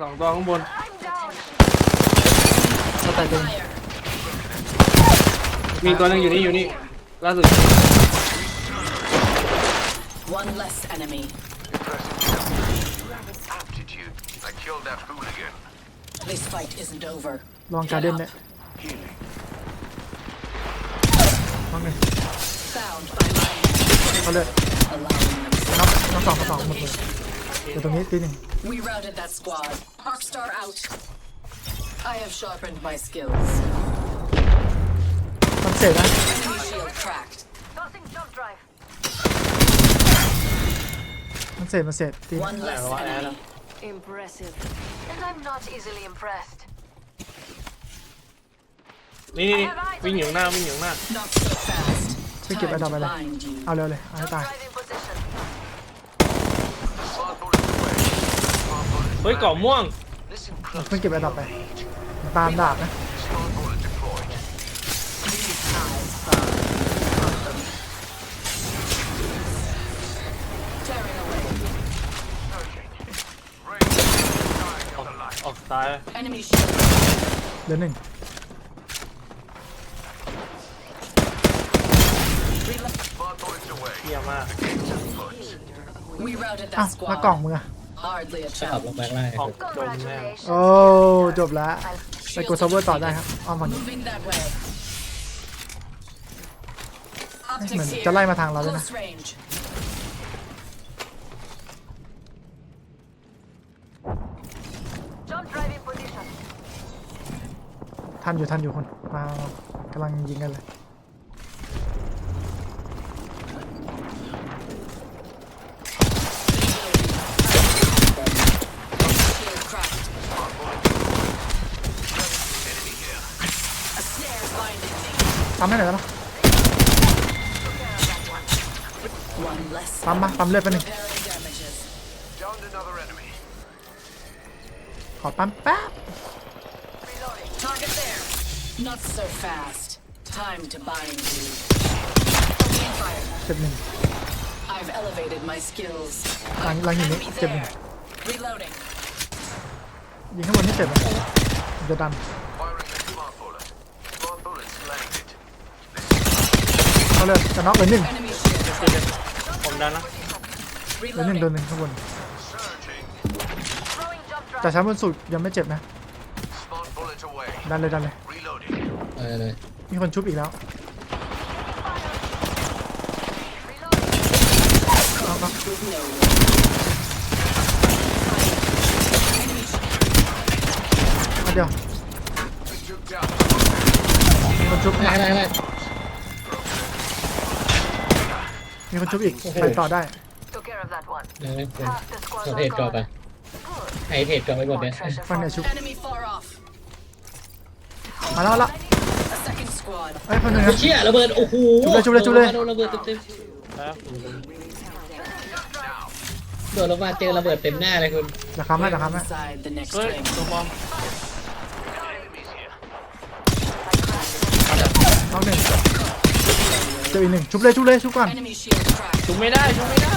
สองตัวข้างบนเราแต่ตัวมีตัวหนึงอยู่นี่อยู่นี่ล่าสุด One less enemy. Aptitude. I killed that hooligan. This fight isn't over. ลองการเด่นเนี่ยลองหนึ่ง Found by my เขาเลย allowing them. น้องน้องสองน้องสองหมดเลย เดี๋ยวตรงนี้ตีหนึ่ง We routed that squad. Arcstar out. I have sharpened my skills. มันเสร็จนะ Enemy shield cracked. Tossing jump drive. มันเสร็จมันเสร็จตี One less what, enemy. Impressive. And I'm not easily impressed. นี่นี่นี่วิ่งอยู่ข้างหน้าวิ่งอยู่ข้างหน้า Not so fast. ไปเก็บไอ้ดอกไป Time เลย to bind you. เอาเร็วเลยเอาให้ Jump ตาย drive in position. เฮ้ยเกาะม่วง Listen เพิ่ close. งเก็บไอ้ดอกไปมันตามดาบนะ Smart bullet deployed. These eyes burn. Tearing away. Range. Dying on the line. ออกซ้าย Enemy shield. เดี๋ยวหนึ่ง Smart bullets away. เยี่ยมมาก We routed อ้าว that แล้วกล่อง squad. มึงอะ Hardly a ขับลง challenge. แบกไล่ออกโดนแน่ Congratulations. โอ้จบแล้วไปกดเซิร์ฟเวอร์ต่อได้ครับอ้อมฝั่งนี้ Moving that way. เหมือน Optics จะไล่ here. มาทางเราเลยนะ Close range. Jump drive in position. ทันอยู่ทันอยู่คนมากำลังยิงกันเลย Shield cracked. A snare's binding me. ทำให้หน่อยได้ปะ One less. ปั๊มปะปั๊มเลือดไปหนึ่ง Repairing damages. Downed another enemy. ขอปั๊มแป๊บ Target there. Not so fast. Time to bind you. Opening fire. เจ็บหนึ่ง I've elevated my skills. หลังหลังหินนี้ Enemy เจ็บหนึ่ง there. Reloading. ยิงข้างบนนี่เจ็บนะผมจะดัน เขาเลยจะน็อกเหลือหนึ่ง Enemy shield. ผมดันนะเหลือหนึ่ง Reloading. โดนหนึ่งข้างบน Surging. Throwing jump แต่ drive. ชั้นบนสุดยังไม่เจ็บนะ Smart bullet away. ดันเลยดันเลย Reloading. เออเลยมีคนชุบอีกแล้ว Reloading. เอาครับ No. มาเดียว Took down. มีคนชุบไล่ไล่ไล่ มีคนชุบอีกไปต่อได้ Took care of that one. เดี๋ยวให้คุณ Half the squad เอาเทรด are ก่อนไป gone. ไอเทรดก่อนไปหมด More เนี่ย treasure ฟัง for เนี่ยชุบ Enemy far off. มาแล้วละ A second squad. เอ้ยคนหนึ่งไอ้นะ เชี่ยระเบิดโอ้โหจุบเลยจุบเลยจุบเลย โดนระเบิดเต็มแล้วๆโดนลงมาเจอระเบิดเต็มหน้าเลยคุณเดี๋ยวค้ำให้เดี๋ยวค้ำให้ Inside the next เฮ้ย ring. ตัวบอม จออีกหนึ่งชุบเลยชุบเลยชุบก่อน Enemy shield cracked. ชุบไม่ได้ชุบไม่ได้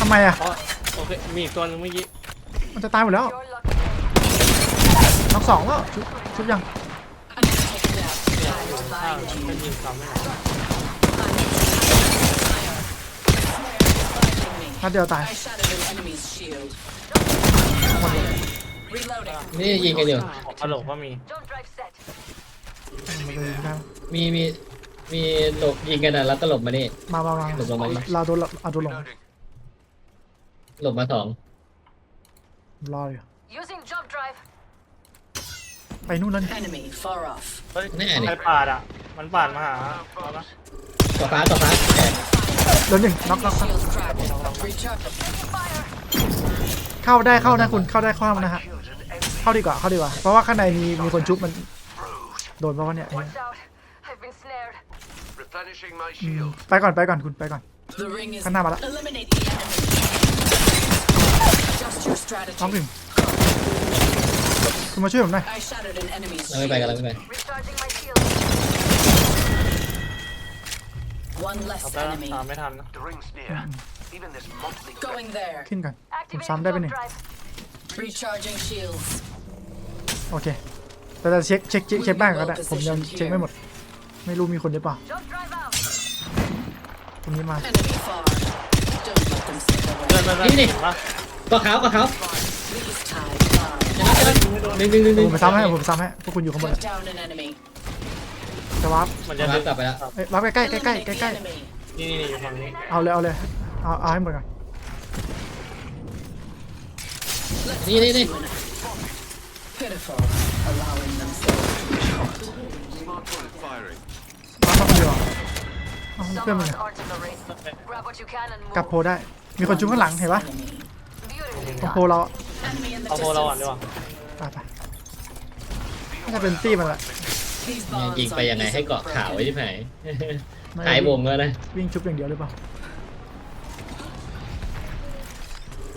ทำไมอะ อ๋อโอเคมีอีกตัวหนึงเมื่อกี้มันจะตายหมดแล้ว You're lucky. น้องสองแล้วชุบชุบยัง Enemy taken down. เนี่ย Time อยู่ to ข้าง bind ไม่ you. ยิงซ้ำไม่ได้ Binding me. นัดเดียวตาย I shattered an enemy's shield. Reloading. นี่ยิงกันอยู่กระโหลกก็มี Jump drive set. มันจะยิงได้มีมี มีหลบยิงกันอะแล้วก็หลบมานี่ มามามาหลบลงมาดิ เราโดนเอาโดนหลง Reloading. หลบมาสองรออยู่ Using jump drive. ไปนู่นแล้วนี่ Enemy far off. เฮ้ยใครปาดอะ มันปาดมาหาเราปะต่อฟ้าต่อฟ้าแตกเหลือหนึ่งน็อกน็อกน็อก Shield cracked. Recharge. เข้าได้เข้านะคุณเข้าได้เข้านะฮะ Killed an enemy. เข้าดีกว่าเข้าดีกว่า เพราะว่าข้างในมีมีคนชุบมัน โดนเพราะว่าเนี่ยไอ้ Watch out. I've been snared. Replenishing my อืม shield. ไปก่อนไปก่อนคุณไปก่อน The ring is. ข้างหน้ามาละ Eliminate the enemy. Just your น้องหนึ่ strategy. งคุณมาช่วยผมหน่อย I shattered an enemy's เราไม่ไปกันเรา shield. ไม่ไป Recharging my shield. One เอา less ไปแล้ว enemy. ตามไม่ทันนะ The ring's near. Even this motley Going there. ขึ้นก่อน Activating Sam, ได้ jump ปะเนี่ย drive. Recharging shields. โอเคแต่จะเช็คเช็คเช็คเช็คบ้างก็ได้ ผมยังเช็คไม่หมด ไม่รู้มีคนหรือเปล่า Don't drive out. ตรงนี้มา Enemy far. Don't let them slip เดิน away. มา เดินนี่นี่เห็นปะก็เขาก็เขา These tides fly. ชนะชนะหนึ่งหนึ่งหนึ่งหนึ่งผมไปซ้ำให้ผมไปซ้ำให้พวกคุณอยู่ข้างบน Took down an enemy. จะวาร์ปมันจะมาดึงกลับไปแล้วเอ้ยวาร์ปใกล้ๆใกล้ๆใกล้ Eliminate ใกล้ the enemy. นี่นี่นี่อยู่ฝั่งนี้ๆเอาเลยเอาเลยเอาเอาให้หมดก่อนนี่นี่นี่ Pitiful. Allowing themselves to be shot. Smart bullet firing. วาร์ปมาคนเดียวเอา Some เพื่อน of มึง us อะ aren't in the race. Grab what you can and move. กลับโพได้ มีคนชุบข้างหลังเห็นปะ Enemy. Beautifully ตรง done. โพเราอะ Enemy in the เอาโพเราอ่อนดี distance. กว่าไปไปน่าจะเป็นตี้มันแหละ These เนี่ย bonds ยิงไป are ยังไงให้เกาะ easily ขาวไว้ broken. ที่ไหนไม่หายวงแล้วนะ วิ่งชุบอย่างเดียวหรือเปล่า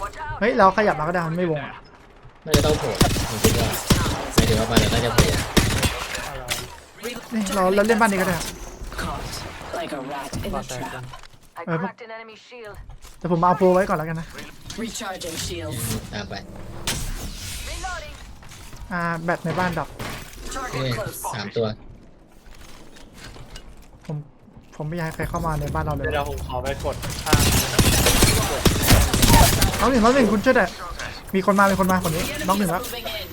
Watch out. เฮ้ย เราขยับมาก็ได้มันไม่วงอะน่าจะต้องโผล่ผมคิดว่าหมายถึงว่ามันน่าจะโผล่นี่เราเราเล่นบ้านนี้ก็ได้ครับ Caught like a rat in บา a ดแตกกัน trap. I Uh, cracked an enemy shield. แต่ผมเอาโพไว้ก่อนแล้วกันนะ Recharging shields. ตามไป Reloading. อ่าแบตในบ้านดับนี่ Target close. สามตัว ผมผมไม่อยากให้ใครเข้ามาในบ้านเราเลยเดี๋ยวผมขอไปกดข้างน้องหนึ่งน้องหนึ่งคุณช่วยแต่มีคนมามีคนมาคนนี้ The น้องห enemy นึ่ง is แล้ว moving in.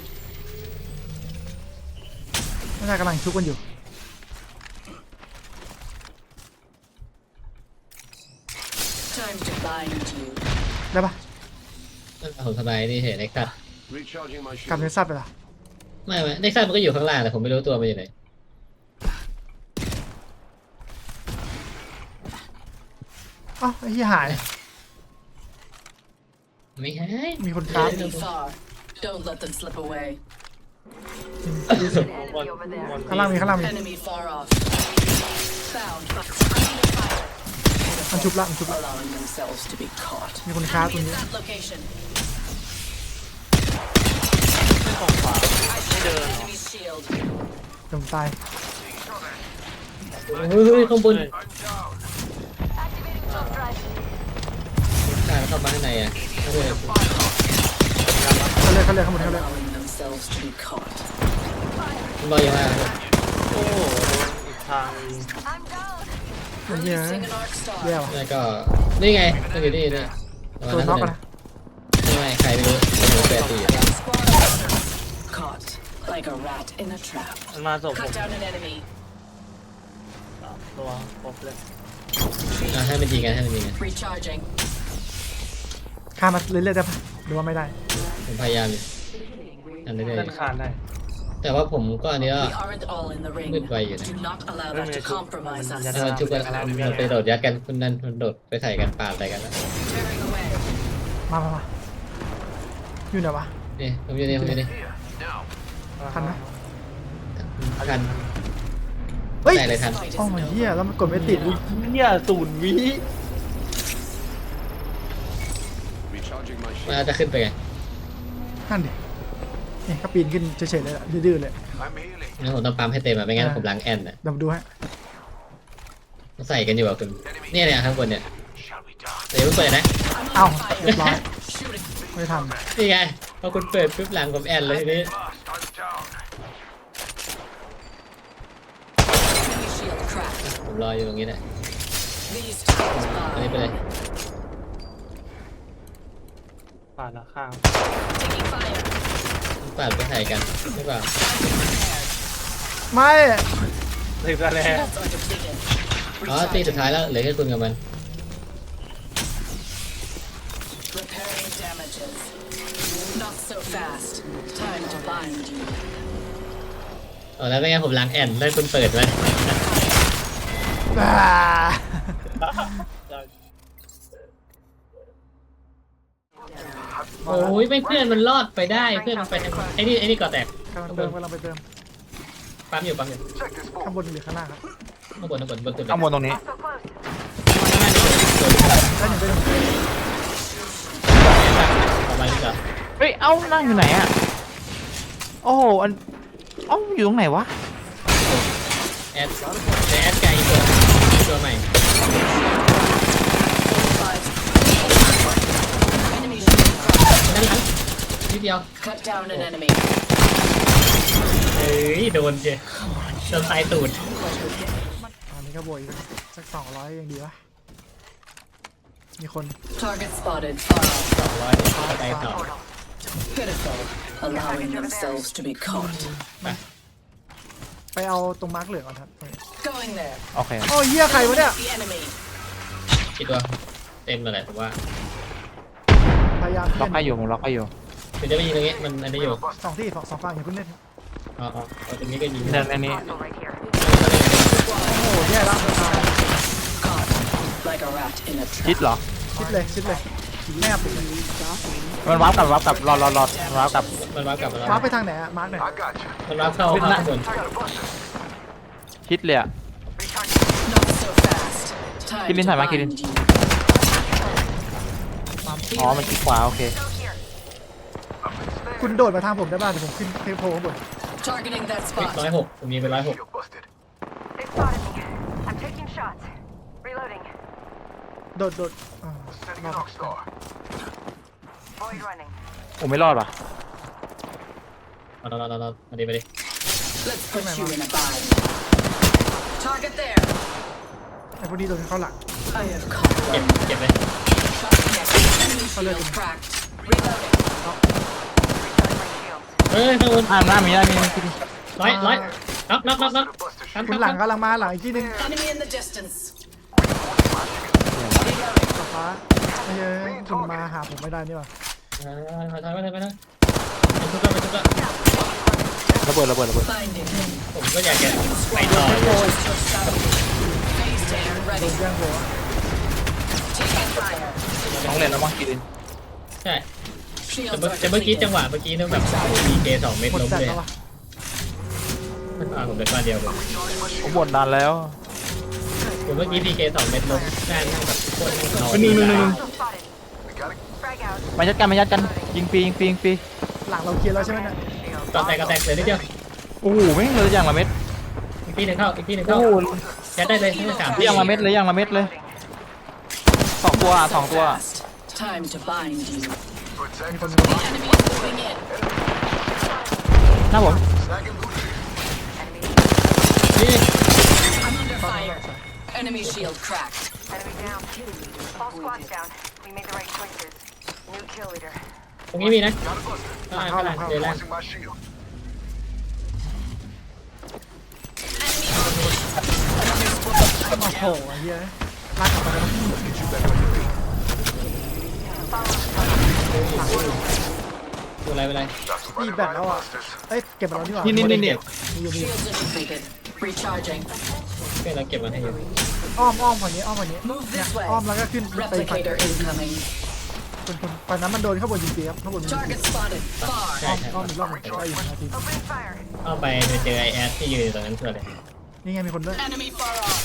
น่าจะกำลังชุบกันอยู่ Time to bind you. ได้ปะผมสบายนี่เห็นเน็กซัส Recharging my กลับ shield. เนซัสไปละไม่ไม่เน็กซัสมันก็อยู่ข้างล่างแต่ผมไม่รู้ตัวมันอยู่ไหนอ้าวไอ้ที่หาย ไม่ให้มีคนค้า Enemy far. Don't let them slip away. An enemy over there. ข้างล่างมีข้างล่างมี Enemy far off. Found. มันชุบละมันชุบละ Allowing themselves to be caught. มีคนค้าตรง Enemy นี้ at that location. ฝั่งขวาไม่เดินเหรอ Enemy shield. เดี๋ยวผมตายเฮ้ยเฮ้ยข้างบนเฮ้ย Activating jump drive. กล้าเข้ามาข้างในอะไม่ได้เขาเลยเขาเลยข้างบนเขาเลย Allowing themselves to be caught. มันบอกอย่างว่าโอ้โหโดนอีกทาง ยิง I'm down. มันเยอะ Releasing an arc star. แย่ว่ะแล้วก็นี่ไงมันอยู่นี่นี่ระวังตัวนะน็ตัอวกนึกันงนะไม่ไม่ใครไม่รู้ไม่รู้แปดตีอยู่ Squad. Caught like a rat in a trap. มันมาส่งผม Cut down an enemy. สามตัวครบเลยอะให้มันยิงกันให้มันยิงกัน Recharging. ข้ามมาเรื่อยๆได้ปะหรือว่าไม่ได้ผมพยายามอยู่อันนี้เลเล่ยนคานได้ แต่ว่าผมก็อันนี้ก็ We aren't all in the ring. Good way, you know. Do not allow that to compromise us. ถ้ามันชุบกันมันไปโดดยัดกันคุณนั่นมันโดดไปใส่กันปาดใส่กันแล้ว Tearing away. มามามาอยู่ไหนวะ นี่ผมอยู่นี่ผมอยู่นี่ Here. Now. ทันไหมทันเฮ้ยใส่เลยทัน Fight is โอ้ย over. เหี้ยแล้วมันกดไม่ติด เนี่ยศูนย์วิ Recharging my มัน shield. จะขึ้นไปไงนั่นดิ นี่ก็ปีนขึ้นเฉยๆเลยอะดื้อๆเลย I'm healing. งั้นผมต้องปั๊มให้เต็มอะไม่งั้นผมล้างแอนอะเดี๋ยวมาดูให้ใส่กันอยู่อะคุณเนี่ยเนี่ยข้างบนเนี่ย Shall we die? เดี๋ยวเพิ่งเปิดนะเอ้าเรียบร้อย Shooting. ไม่ทันนี่ไงพอคุณเปิดปุ๊บหลังผมแอนเลยทีนี้ Fast. I'm down. Enemy shield cracked. ผมรออยู่ตรงนี้แหละ These tides อันนี้ไป fly. เลยปาดละข้าง Taking fire. ปาดไปใส่กันหรือเปล่าไม่ถึงกันแล้ว Shields are depleted. อ๋อตีสุดท้ายแล้วเหลือแค่คุณกับมัน Repairing damages. Not so fast. Time to bind you. อ๋อแล้วไม่งั้นผมล้างแอนแล้วคุณเปิดมันอ่า โอ้ยไม่เพื่อนมันรอดไปได้เพื่อนมันไปทางไอ้นี่ไอ้นี่ก่อแตกกำลังเติมกำลังไปเติมปั๊มอยู่ปั๊มอยู่ Check this ข้าง ball. บนหรือข้างล่างครับข้างบนข้างบนบนสุดเลยข้างบนตรงนี้ So close. ได้หนึ่งได้หนึ่งออกมาดีกว่าเฮ้ย เอ้านั่งอยู่ไหนอะ โอ้โห อัน เอ้าอยู่ตรงไหนวะ แอดแต่แอดไกลตัวตัวใหม่ Five. Enemy shield cracked. ด้า นหลังนิดเดียว Cut down an enemy. เอ้ยโดนเจโดนตายตูดอันนี้ก็บวกอีกสักสองร้อยยังดีวะมีคน Target spotted. Far off. สองร้อยตายต่อ Pitiful. Allowing themselves to be caught. ไปเอาตรงมาร์กเหลืองก่อนครับ Going there. โอเคโอ้ยเหี้ยใครวะเนี่ย The enemy. คิดว่าเต็มเลยผมว่าพยายามล็อกให้เล่นอยู่ผมล็อกให้อยู่ ถึงจะไม่ยิงตรงนี้มันอันนี้อยู่สองที่สองสองฝั่งอย่าเพิ่งเล่นอ๋ออ๋อเอาตรงนี้ก็ยิงเดินอันนี้ Hostile right here. โอ้โหแย่ละตาย Caught. Like a rat in a ชิด trap. เหรอ ชิดเลยชิดเลยแนบไปเลยมันวาร์ปกลับวาร์ปกลับรอรอรอวาร์ปกลับมันวาร์ปกลับมาแล้วมาร์กไปทางไหนอะมาร์กหน่อย I got you. มันวาร์ปเข้าขึ้นละข้างบน Target busted. ชิดเลยอะ Not so fast. Time Killing to time, ah, killing. bind you. อ๋อ มันชิดขวาโอเค คุณโดดมาทางผมได้บ้างเดี๋ยวผมขึ้นเทปโพข้างบน Targeting that ร้อย spot. หกผมยิงไปร้อยหก Shield busted. They spotted me. I'm taking shots. Reloading. โดดโดดอ่า Setting an arc star. Void running. ผมไม่รอดว่ะเอาเราเราเรามาดีไปดิ Let's put you in a bind. Target there. ไอ้พวกนี้โดนเข้าหลัง I have caught. เก็บเก็บเลย Enemy shield cracked. Reloading. Recharge my shields. เฮ้ยข้างบนอ่าหน้ามีหน้ามีมีมีร้อยร้อยน็อกน็อกน็อกน็อก Buster ทันคุทัณนหลังทันกำลังมาหลังอีกที่หนึง Enemy in the distance. ฟ้าฟ้าไอ้เหี้ยคุณมาหาผมไม่ได้นี่หว่าถอยถอยถอยไปเลยไปเลยไปทุกคนไปทุกคนระเบิดระเบิดระเบิด Finding him. ผมก็อยากจะไปต่ออยู่ Phase tear โด ready. นแย่งโบอะ Taking fire. น้องเล่นแล้วมั้งกินใช่ แต่ Shields เมื่อ are แต่เมื่อกี้ depleted. จังหวะเมื่อกี้นึกแบบมีเกสองเม็ดหมดล้มจัดเลยแล้ววะอ่าผมเป็นก้อนเดียวเลยผมบ่นนานแล้วผมเมื่อกี้พีเกสองเม็ดล้มหน้านั่งแบบโคตรนอนหนึ่งหนึ่งหนึ่ง Hostile spotted. We got it. Frag out. มายัดกันมายัดกัน ยิงฟรียิงฟรียิงฟรีหลังเราเคลียร์แล้วใช่ไหมเนี่ย Shield. ก็แตกก็แตกเลยนิดเดียวโอ้โหไม่งเลยอย่างละเม็ดอีกทีหนึ่งเข้าอีกทีหนึ่งโอ้เข้าโหยัดได้เลยทั้งสามเรียงละเม็ดเลยอย่างละเม็ดเลย Reloading. สองตัวอะสองตัว Fast. Time to bind you. Protect us. The enemy is moving in. หน้าผม Snagging booty. Enemy. นี่ I'm under fire. Enemy shield cracked. Enemy down. All squads down. We made the right choices. New kill leader. ตรงนี้มีนะ Got a buster. ข้างล่างข้างล่างเจอแล้ว Forcing my shield. โอ้โหไอ้เหี้ยลากกลับไปแล้ว ดูอะไรไปอะไร That's มี running แบต right แล้วอะ busters. เอ้ยเก็บมาแล้วนี่หว่านี่นี่นี่นี่มีอยู่มีอยู่ Shields are depleted. Recharging. เพื่อนเราเก็บมันให้อยู่อ้อมอ้อมฝั่งนี้อ้อมฝั่งนี้ Move เนี่ย this way. อ้อมแล้วก็ขึ้นไปฝั่ง Replicator incoming. คนคนฝั่งนั้นมันโดนข้างบนยิงฟรีครับข้างบนมันยิงฟรี Target spotted. Far. ใช่อ้อมใช่อ้อมอีกรอบหนึ่งได้อยู่นาที Opening fire. เข้าไปไปเจอไอแอดที่ยืนอยู่ตรงนั้นเพื่อนเลยนี่ไงมีคนด้วย Enemy far off.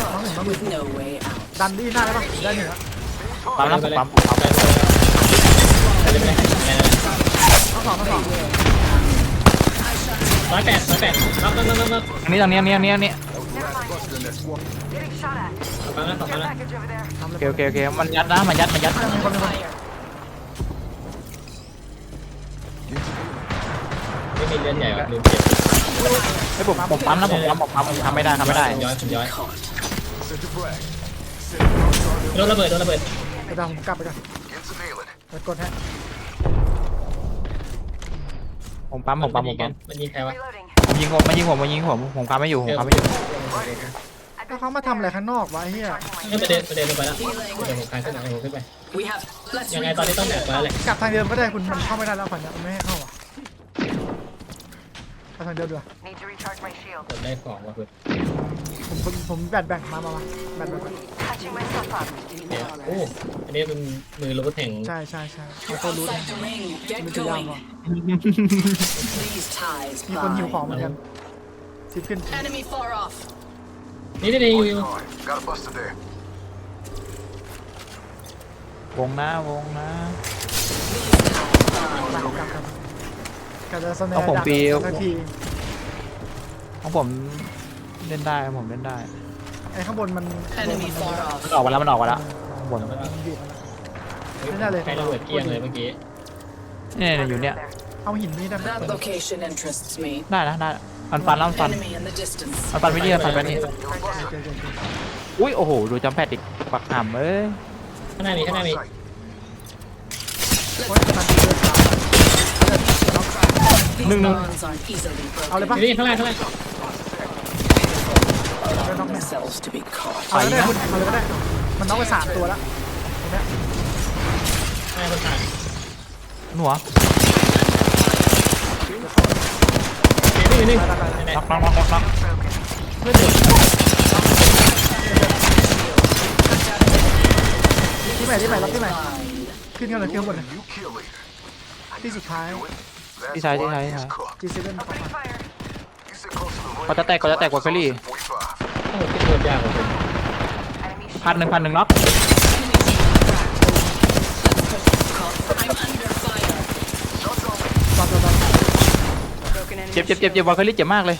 น้องหนึ่งน้องหนึ่ง With no way out. ดันดีหน้าได้ปะได้หนึ่งแล้ว ปั๊มนะไปผมเลยปั๊มไปเลยไปเลยไปเลยไปเลยน้องสองน้องสองร้อยแปดร้อยแปดน็อกน็อกน็อกน็อกอันนี้ตรงนี้อันนี้อันนี้อันนี้ Never mind. Getting shot at. สองพันละสองพัน Care ละ package over there. ทำโอเลยเคโอเคโอเคมันยัดนะมันยัดมันยัดมีคนมีคน Fire. ไม่มีเลือดใหญ่ว่ะลืมเก็บไอ้ยผมผมปั๊มนะผมปั๊มผมปั๊มผมทำไม่ได้ทำไม่ได้ย้อยผมย้อย Caught. Set to frag. โดนระเบิดโดนระเบิด ไปดาวผมกลับไปก่อน Get some healing. ไปกดฮะผมปั๊มผมปั๊มผมปั๊มมันยิงใครวะ Reloading. ผมยิงผมมันยิงผมมันยิงผมผมปั๊มไม่อยู่ผมปั๊มไม่อยู่ I've แล้ว been เขามาทำอะไรข้างนอกวะไอ้เหี้ย charging my เอ้ยประเด็นประเด็นลงไปแล้วเดี๋ยวผมคลายขึ้นมาเดี๋ยวผมขึ้นไป We have. Let's ยังไงตอนนี้ต้องแบกไว้แหละกลับทางเดิมก็ได้คุณมันเข้าไม่ได้แล้วฝั่งเนี้ยมันไม่ให้เข้าอะไป ทางเดิมดีกว่า Need to recharge my shield. กดได้ของว่ะคุณผมผมผมแบตแบ่งมามามาแบตแบ่งมา Patching myself up. เนี่ยโอ้อันนี้เป็นมือรูดแห่งใช่ใช่ใช่เอาตัวรู้นะ Outside the ring. มัน Get จะยาว going. ว่ะ These ties มีคนหิวของ bind. เหมือนกันทิปขึ้น Enemy far off. นี่นี่นี่อยู่อยู่ Alright, got a buster there. วงนะวงนะกลับกลับกลับ กลับจะสแนเอาร์ผมดักฟรีสักทีของผมเล่นได้ผมเล่นได้ไอ้ข้างบนมัน Enemy far off. มันออกมาแล้วมันออกมาแล้วบนมันบีบมาแล้ว ไม่น่าเลย ใครระเบิดเกลี้ยงเลยเมื่อกี้เนี่ยเนี่ยอยู่เนี่ยเอาหินนี้ได้ไหม That location interests me. ได้นะได้นะมันฟันแล้วมันฟัน Enemy in the distance. มันฟันไม่ดีมันฟันไปนี่อุ้ยโอ้โหดูจำแพดอีกปักหำเอ้ยข้างหน้ามีข้างหน้ามีโอ้ยกำลังดีเลยครั บ These No, no. bonds aren't easily เอาเลย broken. ปะนี่ข้างล่างข้างล่างเอาน้องแม่ Themselves to be caught. เอาเลยก็ได้คุณเอาเลยก็ได้มันน้องไปสามตัวแล้วตรงเนี้ยข้างหน้าบนผ่านหนัวเฮ้ยนี่นี่ไปไปไปไหนน็อกน็อกน็อกน็อกน็อกเพื่อนเดือดที่ไหนที่ไหนรับที่ไหน Blind. ขึ้นกันเลยขึ้นข้างบนเลย You kill leader. ที่สุดท้าย That's ที่ใช้ที่ใช้ที่ใช้ G7 เข้ามา Fire. You sit close to the ring. เขาจะแตกเขาจะแตกกว่าเฟรรี่ 45. โอ้โหที่โดนยากกว่าผม Enemy พันหนึ่งพันหนึ่งน็อก I'm under fire. ตอนตอนตอน broken enemy เจ็บเจ็บเจ็บเจ็บวอลเคอรี่เจ็บมากเลย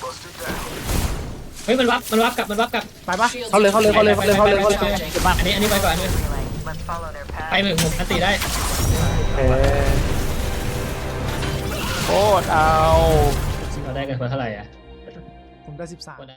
เฮ้ยมันวับมันวับกลับมันวับกลับไปปะ Shields เขาเลยเขาเลยเขาเลยเขาเลยเขาเลยเขาเลยเจ็บมากอันนี้อันนี้ไปก่อนอันนี้ Let's follow their path. ไปเหมือนผมอันตีได้เออ โคตรเอาเราได้กันคนเท่าไหร่อะ ผมได้13คนละ